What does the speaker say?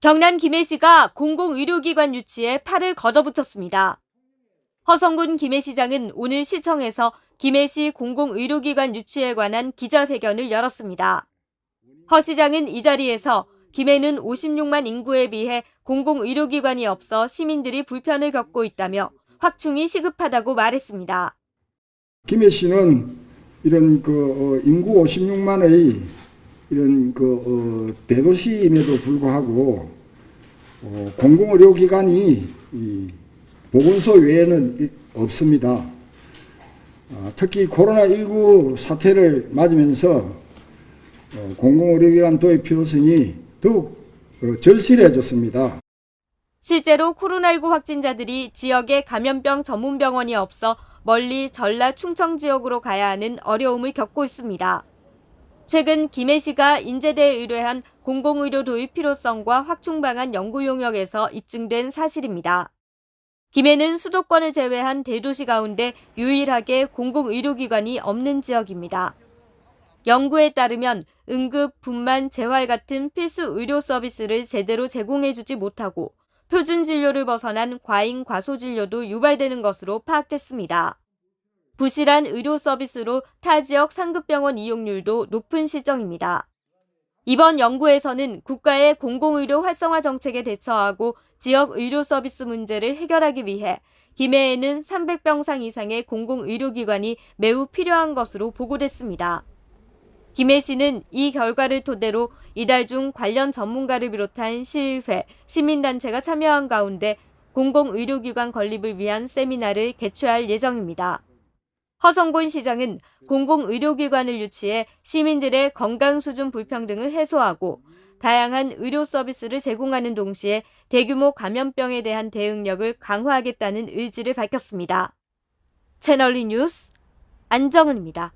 경남 김해시가 공공의료기관 유치에 팔을 걷어붙였습니다. 허성군 김해시장은 오늘 시청에서 김해시 공공의료기관 유치에 관한 기자회견을 열었습니다. 허 시장은 이 자리에서 김해는 56만 인구에 비해 공공의료기관이 없어 시민들이 불편을 겪고 있다며 확충이 시급하다고 말했습니다. 김해시는 이런 그 어, 인구 56만의 이런 그 어, 대도시임에도 불구하고 어, 공공의료기관이 이 보건소 외에는 이- 없습니다. 아, 특히 코로나19 사태를 맞으면서 어, 공공의료기관 도입 필요성이 더욱 어, 절실해졌습니다. 실제로 코로나19 확진자들이 지역에 감염병 전문 병원이 없어 멀리 전라 충청 지역으로 가야 하는 어려움을 겪고 있습니다. 최근 김해시가 인제대에 의뢰한 공공의료 도입 필요성과 확충 방안 연구 용역에서 입증된 사실입니다. 김해는 수도권을 제외한 대도시 가운데 유일하게 공공의료기관이 없는 지역입니다. 연구에 따르면 응급, 분만, 재활 같은 필수 의료 서비스를 제대로 제공해주지 못하고 표준 진료를 벗어난 과잉 과소 진료도 유발되는 것으로 파악됐습니다. 부실한 의료 서비스로 타 지역 상급 병원 이용률도 높은 실정입니다. 이번 연구에서는 국가의 공공의료 활성화 정책에 대처하고 지역 의료 서비스 문제를 해결하기 위해 김해에는 300병상 이상의 공공의료기관이 매우 필요한 것으로 보고됐습니다. 김해시는 이 결과를 토대로 이달 중 관련 전문가를 비롯한 시의회, 시민단체가 참여한 가운데 공공의료기관 건립을 위한 세미나를 개최할 예정입니다. 허성곤 시장은 공공의료기관을 유치해 시민들의 건강 수준 불평등을 해소하고 다양한 의료 서비스를 제공하는 동시에 대규모 감염병에 대한 대응력을 강화하겠다는 의지를 밝혔습니다. 채널리 뉴스 안정은입니다.